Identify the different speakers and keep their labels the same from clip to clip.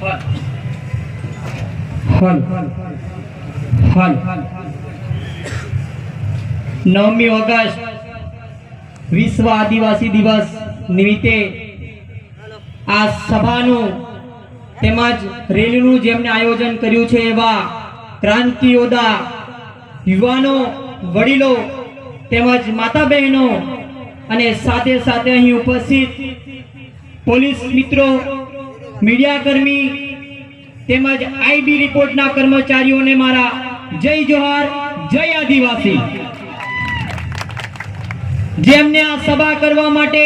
Speaker 1: હલ હલ નવમી ઓગસ્ટ, વિશ્વ આદિવાસી દિવસ નિમિત્તે આ સભાનું તેમજ રેલીનું જેમને આયોજન કર્યું છે એવા ક્રાંતિ યોદ્ધા યુવાનો, વડીલો તેમજ માતા બહેનો અને સાથે સાથે અહીં ઉપસ્થિત પોલીસ મિત્રો મીડિયા કર્મી તેમજ આઈબી રિપોર્ટના કર્મચારીઓને મારા જય જોહાર, જય આદિવાસી. જેમને આ સભા કરવા માટે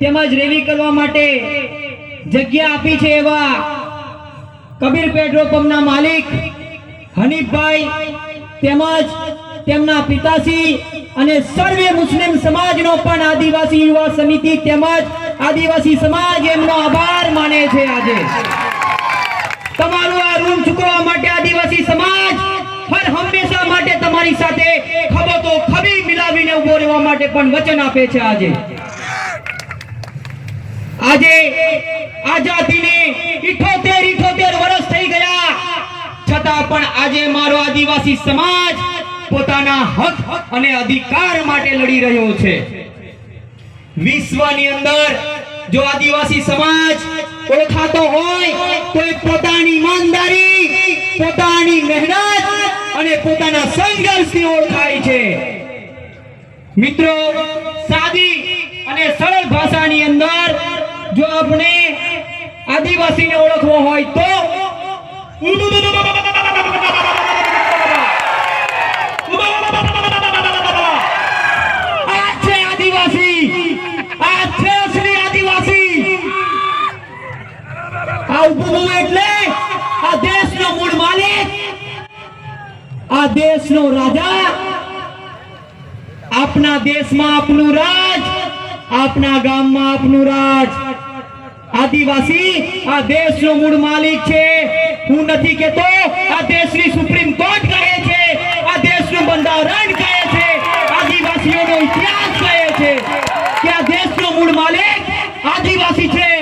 Speaker 1: તેમજ રેલી કરવા માટે જગ્યા આપી છે એવા કબીર પેટ્રોલ પંપના માલિક હનીફભાઈ તેમજ તેમના પિતાશ્રી અને સર્વે મુસ્લિમ સમાજનો પણ આદિવાસી યુવા સમિતિ તેમજ આદિવાસી સમાજ એમનો આભાર માને છે આજે. તમારું આ ઋણ ચૂકવવા માટે આદિવાસી સમાજ હર હંમેશા માટે તમારી સાથે ખભો તો ખભી મિલાવીને ઊભો રહેવા માટે પણ વચન આપે છે આજે. આજે આઝાદીને 78 78 વર્ષ થઈ ગયા. છતાં પણ આજે મારો આદિવાસી સમાજ પોતાના હક અને અધિકાર માટે લડી રહ્યો છે. વિશ્વની અંદર જો આદિવાસી સમાજ ઓળખાતો હોય તો એ પોતાની ઈમાનદારી, પોતાની મહેનત અને પોતાના સંઘર્ષથી ઓળખાય છે. મિત્રો, સાદી અને સરળ ભાષાની અંદર જો આપણે આદિવાસીને ઓળખવો હોય તો આ છે આદિવાસી આ છે અસલી આદિવાસી આ ઉપભૂ એટલે આ દેશનો મૂળ માલિક આ દેશનો રાજા. આપના દેશમાં આપનું રાજ. આપના ગામમાં આપનું રાજ. આદિવાસી આ દેશનો મૂળ માલિક છે. હું નથી કેતો આ દેશની સુપ્રીમ કોર્ટ કહે છે. આ દેશનું બંધારણ કહે છે. આદિવાસીઓનો ઇતિહાસ કહે છે કે આ દેશનો મૂળ માલિક આદિવાસી છે.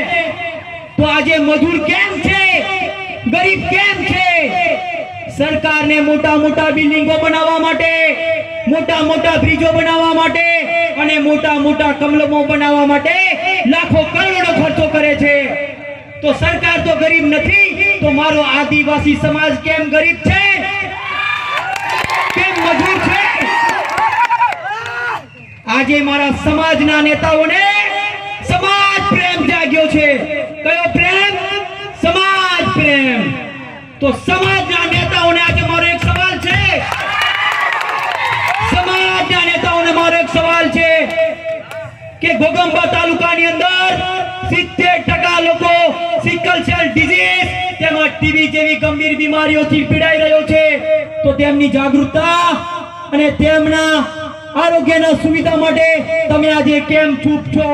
Speaker 1: તો આજે મજૂર કેમ છે? ગરીબ કેમ છે? સરકારને મોટા મોટા બિલ્ડિંગો બનાવવા માટે, મોટા મોટા બ્રિજો બનાવવા માટે અને મોટા મોટા કમલમો બનાવવા માટે લાખો કરોડો ખર્ચો કરે છે. તો સરકાર તો ગરીબ નથી, તો મારો આદિવાસી સમાજ કેમ ગરીબ છે? કેમ મજૂર છે? આજે મારા સમાજના નેતાઓને સમાજ પ્રેમ જાગ્યો છે. કયો પ્રેમ? સમાજ પ્રેમ. તો સમાજના કે ગોગંબા તાલુકાની અંદર સિત્તેર ટકા લોકો સિકલ સેલ ડિઝીઝ તેમાં ટીબી જેવી ગંભીર બીમારીઓથી પીડાઈ રહ્યો છે. તો તેમની જાગૃતતા અને તેમના આરોગ્યના સુવિધા માટે તમે આજે કેમ ચૂપ છો?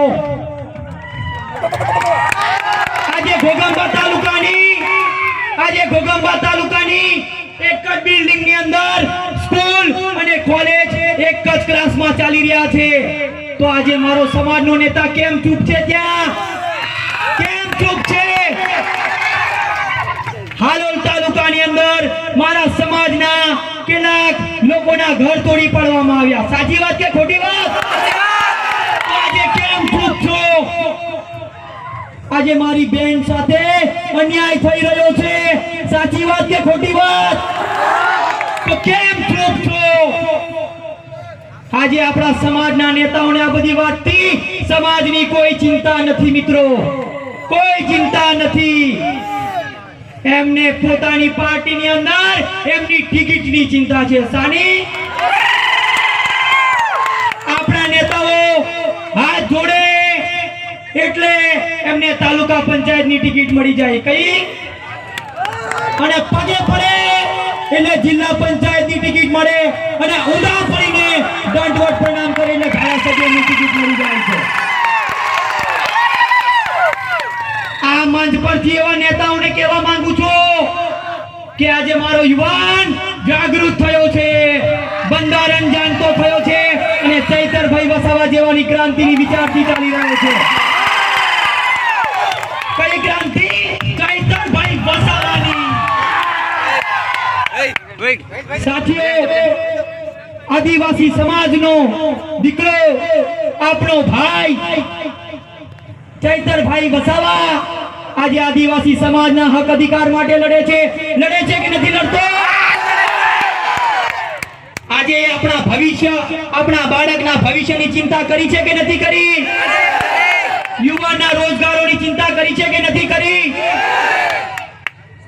Speaker 1: આજે ગોગંબા તાલુકાની, આજે ગોગંબા તાલુકાની એક જ બિલ્ડિંગની અંદર સ્કૂલ અને કોલેજ એક જ ક્લાસમાં ચાલી રહ્યા છે. તો આજે મારો સમાજનો નેતા કેમ ચૂપ છે ત્યાં? કેમ ચૂપ છે? હાલોલ તાલુકાની અંદર મારા સમાજના કેટલાક લોકોના ઘર તોડી પાડવામાં આવ્યા. સાચી વાત કે ખોટી વાત? આજે કેમ ચૂપ છો? આજે મારી બેન સાથે અન્યાય થઈ રહ્યો છે. સાચી વાત કે ખોટી વાત? તો કેમ ચૂપ છો? આજે આપણા સમાજના નેતાઓને આ બધી વાતથી સમાજની કોઈ ચિંતા નથી મિત્રો. કોઈ ચિંતા નથી. એમને પોતાની પાર્ટીની અંદર એમની ટિકિટની ચિંતા છે. સાની? આપણા નેતાઓ હાથ જોડે એટલે એમને તાલુકા પંચાયતની ટિકિટ મળી જાય. કઈ? અને પગે પડે એટલે જિલ્લા પંચાયતની ટિકિટ મળે. અને ઉદા પડીને દંડવટ પ્રણામ કરીને ધારાસભ્ય નીતિ મળી જાય છે. આ મંચ પરથી એવા નેતાઓને કહેવા માંગુ છું કે આજે મારો યુવાન જાગૃત થયો છે બંધારણ જાણતો થયો છે અને ચૈતરભાઈ વસાવા જેવાની ક્રાંતિની વિચારથી ચાલી રહ્યો છે. કઈ ક્રાંતિ? ચૈતરભાઈ વસાવાની. સાથીઓ આદિવાસી સમાજનો દીકરો આપણો ભાઈ, ચૈતરભાઈ વસાવા આજે આદિવાસી સમાજના હક અધિકાર માટે લડે છે. લડે છે કે નથી લડતો? આજે આપણા ભવિષ્ય, આપણા બાળકના ભવિષ્યની ચિંતા કરી છે કે નથી કરી? યુવાનના રોજગારોની ચિંતા કરી છે કે નથી કરી?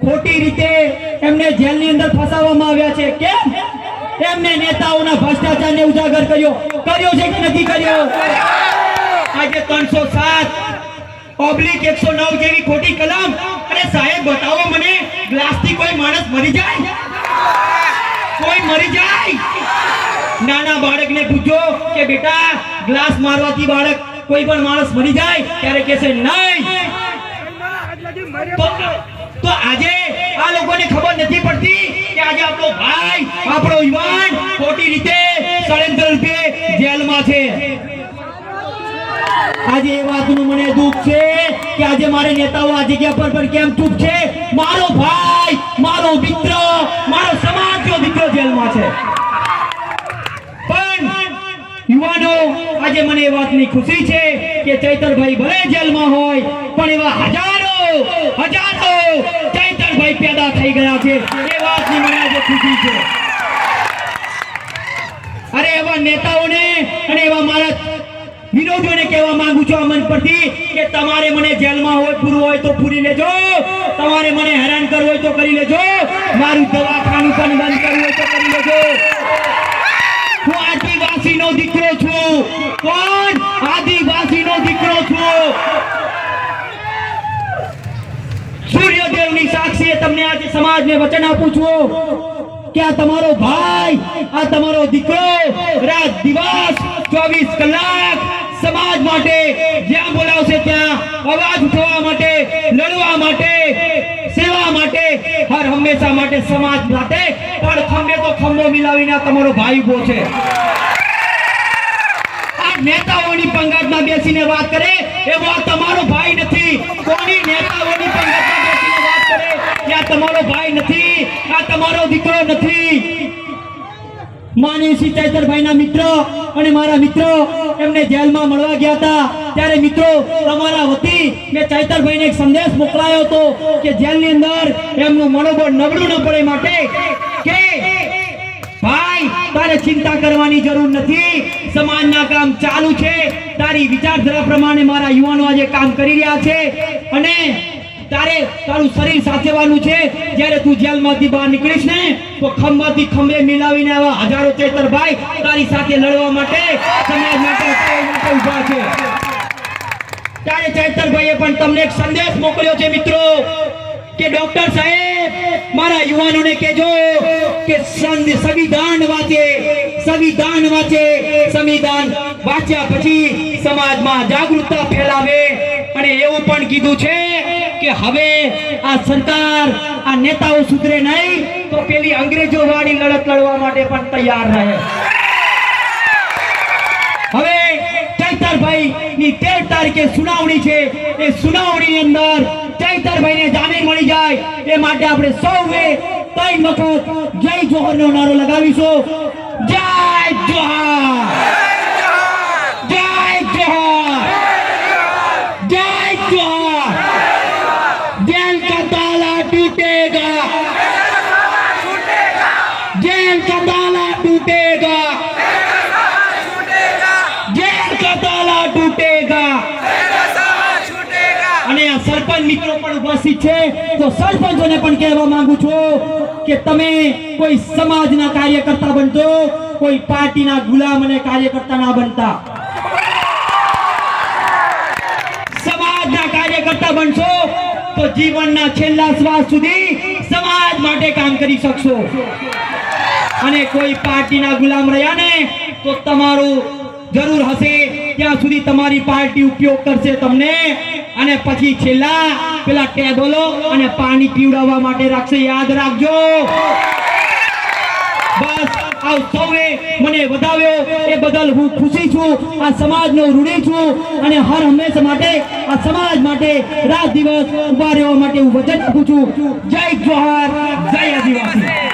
Speaker 1: ખોટી રીતે એમને જેલની અંદર ફસાવવામાં આવ્યા છે. કેમ? એમને નેતાઓના ભ્રષ્ટાચારને ઉજાગર કર્યો. કર્યો છે કે નથી કર્યો? આજે ત્રણસો સાત પબ્લિક જેવી ખોટી કલમ. અરે સાહેબ, બતાવો મને ગ્લાસથી કોઈ માણસ મરી જાય? કોઈ મરી જાય? નાના બાળકને પૂછો કે બેટા ગ્લાસ મારવાથી બાળક કોઈ પણ માણસ મરી જાય? ત્યારે કહેશે નહીં. તો આજે જેલમાં છે. કે આજે મારે ભાઈ દીકરો જેલમાં છે. પણ યુવાનો, આજે મને એ વાતની ખુશી છે કે ચૈતરભાઈ ભલે જેલમાં હોય, પણ એવા હજારો હજારો ચૈતરભાઈ પેદા થઈ ગયા છે. એ વાતની મને આજે ખુશી છે. અરે એવા નેતાઓને અને એવા મારા વિરોધીઓને કહેવા માંગુ છું આ મંચ પરથી કે તમારે મને જેલમાં હોય, પૂરું હોય તો પૂરી લેજો. તમારે મને હેરાન કરવું હોય તો કરી લેજો. મારું દવાખાનું પણ બંધ કરવું હોય તો કરી લેજો. હું આદિવાસીનો દીકરો છું. કોણ? આદિવાસીનો દીકરો છું સૂર્યદેવની સાક્ષીએ તમને આજે સમાજને વચન આપું છું કે આ તમારો ભાઈ, આ તમારો દીકરો રાત દિવસ ચોવીસ કલાક સમાજ માટે જ્યાં બોલાવશે ત્યાં અવાજ ઉઠાવવા માટે, લડવા માટે, સેવા માટે, હર હંમેશા માટે સમાજ માટે, પણ ખંભે તો ખંભો મિલાવીને તમારો ભાઈ ઊભો છે. નેતાઓની પંગતમાં બેસીને વાત કરે એવો તમારો ભાઈ નથી. કોની નેતાઓની પંગતમાં ભાઈ નથી ન ચિંતા કરવાની જરૂર નથી. સમાજના કામ ચાલુ છે. તારી વિચારધારા પ્રમાણે મારા યુવાનો આજે કામ કરી રહ્યા છે. અને તારે તારું શરીર સાચવવાનું છે. જ્યારે તું જેલમાંથી બહાર નીકળીશ ને, તો ખંભાથી ખંભે મિલાવીને આવા હજારો ચેતરભાઈ તારી સાથે લડવા માટે સમાજ માટે ઊભા છે. ત્યારે ચેતરભાઈએ પણ તમને એક સંદેશ મોકલ્યો છે, મિત્રો, કે ડોક્ટર સાહેબ, મારા યુવાનોને કહેજો કે સંવિધાન વાંચે સંવિધાન વાંચે, સંવિધાન વાંચ્યા પછી સમાજમાં જાગૃતતા ફેલાવે. અને એવું પણ કીધું છે કે હવે આ સરકાર આ નેતાઓ સુધરે નહીં, તો પેલી અંગ્રેજો વાળી લડત લડવા માટે પણ તૈયાર રહે. હવે ની તેર તારીખે સુનાવણી છે. એ સુનાવણી અંદર ચૈતરભાઈ ને જામીન મળી જાય. એ માટે આપણે સૌએ ત્રણ વખત જય જોહર નો નારો લગાવીશું. જય જોહર! આ મિત્રો પણ ઉપસ્થિત છે, તો સરપંચોને પણ કહેવા માંગુ છું કે તમે કોઈ સમાજના કાર્યકર્તા બનજો, કોઈ પાર્ટીના ગુલામ અને કાર્યકર્તા ના બનતા. સમાજના કાર્યકર્તા બનશો, તો જીવનના છેલ્લા શ્વાસ સુધી સમાજ માટે કામ કરી શકશો. અને કોઈ પાર્ટીના ગુલામ રહ્યા ને, તો તમારું જરૂર હશે, ત્યાં સુધી તમારી પાર્ટી ઉપયોગ કરશે તમને. અને પછી છેલ્લા, પેલા ટેબલો અને પાણી પીવડાવવા માટે રાખશે, યાદ રાખજો. બસ, આવ સૌએ મને વધાવ્યો. એ બદલ હું ખુશી છું, આ સમાજનો ઋણી છું અને હર હંમેશા માટે, આ સમાજ માટે રાત દિવસ ઊભા રહેવા માટે હું વચન આપું છું. જય જોહાર, જય આદિવાસી.